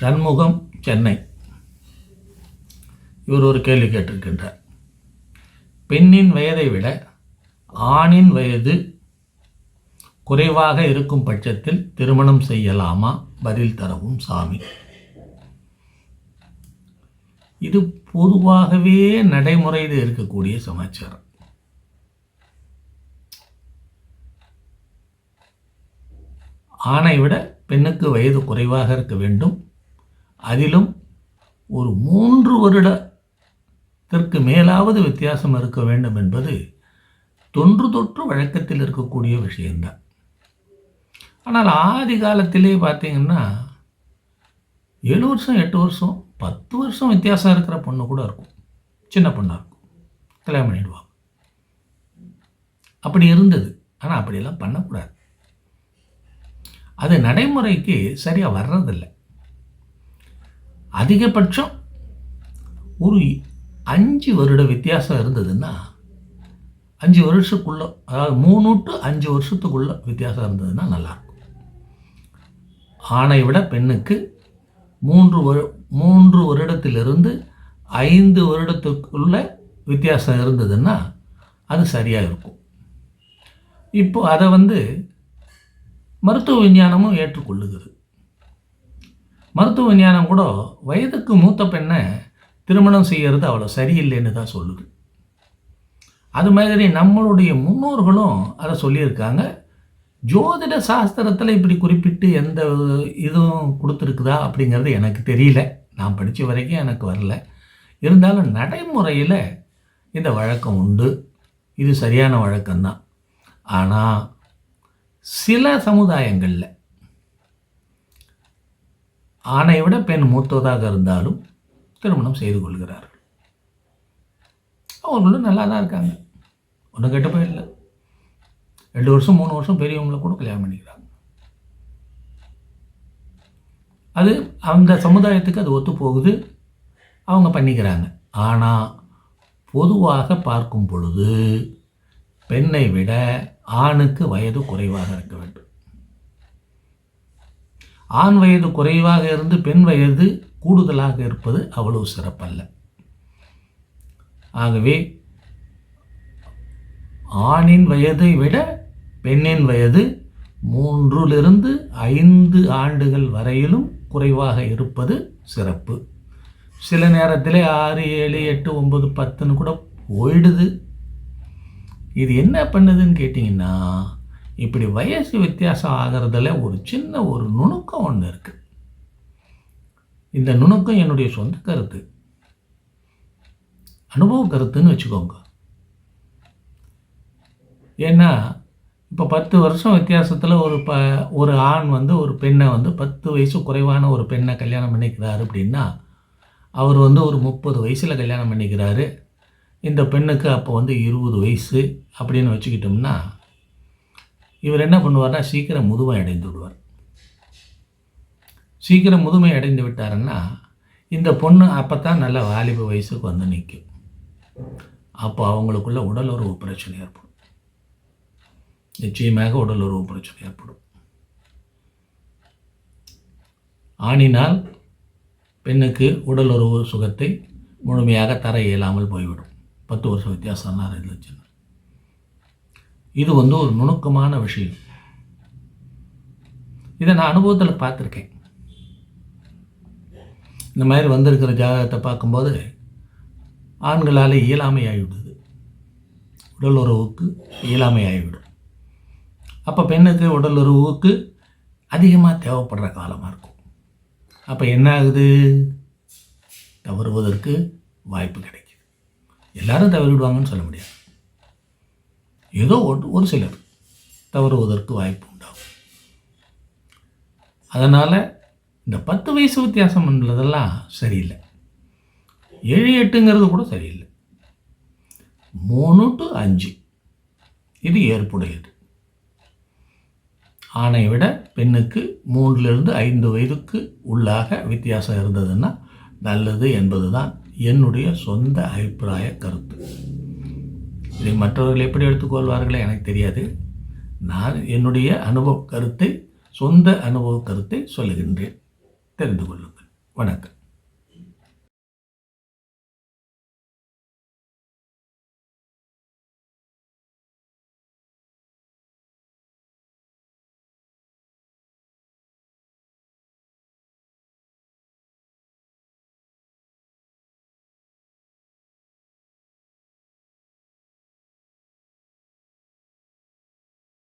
சண்முகம் சென்னை. இவர் ஒரு கேள்வி கேட்டிருக்கின்றார். பெண்ணின் வயதை விட ஆணின் வயது குறைவாக இருக்கும் பட்சத்தில் திருமணம் செய்யலாமா? பதில் தரவும் சாமி. இது பொதுவாகவே நடைமுறையில் இருக்கக்கூடிய சமாச்சாரம். ஆணை விட பெண்ணுக்கு வயது குறைவாக இருக்க வேண்டும். அதிலும் ஒரு மூன்று வருடத்திற்கு மேலாவது வித்தியாசம் இருக்க வேண்டும் என்பது தொன்று தொற்று வழக்கத்தில் இருக்கக்கூடிய விஷயம்தான். ஆனால் ஆதி காலத்திலே பார்த்தீங்கன்னா ஏழு வருஷம் எட்டு வருஷம் பத்து வருஷம் வித்தியாசம் இருக்கிற பொண்ணு கூட இருக்கும். சின்ன பொண்ணாக இருக்கும். கல்யாணம் பண்ணிடுவாங்க. அப்படி இருந்தது. ஆனால் அப்படியெல்லாம் பண்ணக்கூடாது. அது நடைமுறைக்கு சரியாக வர்றதில்லை. அதிகபட்சம் ஒரு அஞ்சு வருட வித்தியாசம் இருந்ததுன்னா அஞ்சு வருஷத்துக்குள்ள அதாவது மூணு டு அஞ்சு வருஷத்துக்குள்ள வித்தியாசம் இருந்ததுன்னா நல்லாயிருக்கும். ஆணை விட பெண்ணுக்கு மூன்று வரு மூன்று வருடத்திலிருந்து ஐந்து வருடத்துக்குள்ள வித்தியாசம் இருந்ததுன்னா அது சரியாக இருக்கும் இப்போ அதை வந்து மருத்துவ விஞ்ஞானமும் ஏற்றுக்கொள்ளுகிறது. மருத்துவ விஞ்ஞானம் கூட வயதுக்கு மூத்த பெண்ணை திருமணம் செய்கிறது அவ்வளோ சரியில்லைன்னு தான் சொல்லுது. அது மாதிரி நம்மளுடைய முன்னோர்களும் அதை சொல்லியிருக்காங்க. ஜோதிட சாஸ்திரத்தில் இப்படி குறிப்பிட்டு எந்த இதுவும் கொடுத்துருக்குதா அப்படிங்கிறது எனக்கு தெரியல. நான் படித்த வரைக்கும் எனக்கு வரல. இருந்தாலும் நடைமுறையில் இந்த வழக்கம் உண்டு. இது சரியான வழக்கம்தான். ஆனால் சில சமுதாயங்களில் ஆணை விட பெண் மூத்ததாக இருந்தாலும் திருமணம் செய்து கொள்கிறார்கள். அவங்களும் நல்லா தான் இருக்காங்க. ஒன்றும் கெட்டு போயிடல. ரெண்டு வருஷம் மூணு வருஷம் பெரியவங்களை கூட கல்யாணம் பண்ணிக்கிறாங்க. அது அந்த சமுதாயத்துக்கு அது ஒத்து போகுது. அவங்க பண்ணிக்கிறாங்க. ஆனால் பொதுவாக பார்க்கும் பொழுது பெண்ணை விட ஆணுக்கு வயது குறைவாக இருக்க வேண்டும். ஆண் வயது குறைவாக இருந்து பெண் வயது கூடுதலாக இருப்பது அவ்வளவு சிறப்பல்ல. ஆகவே ஆணின் வயதை விட பெண்ணின் வயது மூன்றிலிருந்து ஐந்து ஆண்டுகள் வரையிலும் குறைவாக இருப்பது சிறப்பு. சில நேரத்தில் ஆறு ஏழு எட்டு ஒம்பது பத்துன்னு கூட போயிடுது. இது என்ன பண்ணுதுன்னு கேட்டிங்கன்னா இப்படி வயசு வித்தியாசம் ஆகிறதுல ஒரு சின்ன ஒரு நுணுக்கம் ஒன்று இருக்குது இந்த நுணுக்கம் என்னுடைய சொந்த கருத்து. அனுபவ கருத்துன்னு வச்சுக்கோங்க. ஏன்னா இப்போ பத்து வருஷம் வித்தியாசத்தில் ஒரு ப ஒரு ஆண் வந்து ஒரு பெண்ணை வந்து பத்து வயசு குறைவான ஒரு பெண்ணை கல்யாணம் பண்ணிக்கிறாரு அப்படின்னா அவர் வந்து ஒரு முப்பது வயசில் கல்யாணம் பண்ணிக்கிறாரு. இந்த பெண்ணுக்கு அப்போ வந்து இருபது வயசு அப்படின்னு வச்சுக்கிட்டோம்னா இவர் என்ன பண்ணுவார்னா சீக்கிரம் முதுமை அடைந்து விடுவார். சீக்கிரம் முதுமை அடைந்து விட்டாருன்னா இந்த பொண்ணு அப்போ தான் நல்ல வாலிப வயசுக்கு வந்து நிற்கும் அப்போ அவங்களுக்குள்ள உடல் உறவு பிரச்சனை ஏற்படும். நிச்சயமாக உடல் உறவு பிரச்சனை ஏற்படும். ஆணினால் பெண்ணுக்கு உடல் உறவு சுகத்தை முழுமையாக தர இயலாமல் போய்விடும். பத்து வருஷம் வித்தியாசம் இருந்துச்சுன்னா இது வந்து ஒரு நுணுக்கமான விஷயம். இதை நான் அனுபவத்தில் பார்த்துருக்கேன். இந்த மாதிரி வந்திருக்கிற ஜாதகத்தை பார்க்கும்போது ஆண்களால் இயலாமை ஆகிவிடுது. உடல் உறவுக்கு இயலாமை ஆகிவிடும். அப்போ பெண்ணுக்கு உடல் உறவுக்கு அதிகமாக தேவைப்படுற காலமாக இருக்கும். அப்போ என்ன ஆகுது? தவறுவதற்கு வாய்ப்பு கிடைக்குது. எல்லாரும் தவறிவிடுவாங்கன்னு சொல்ல முடியாது. ஏதோ ஒரு ஒரு சிலர் தவறுவதற்கு வாய்ப்பு உண்டாகும் அதனால் இந்த பத்து வயசு வித்தியாசம் பண்ணுறதெல்லாம் சரியில்லை. ஏழு எட்டுங்கிறது கூட சரியில்லை. மூணு டு அஞ்சு இது ஏற்புடையது. ஆணை விட பெண்ணுக்கு மூன்றிலிருந்து ஐந்து வயதுக்கு உள்ளாக வித்தியாசம் இருந்ததுன்னா நல்லது என்பது தான் என்னுடைய சொந்த அபிப்பிராய கருத்து. இதை மற்றவர்கள் எப்படி எடுத்துக்கொள்வார்களோ எனக்கு தெரியாது. நான் என்னுடைய அனுபவ கருத்தை சொந்த அனுபவ கருத்தை சொல்லுகின்றேன். தெரிந்து கொள்ளுங்கள். வணக்கம்.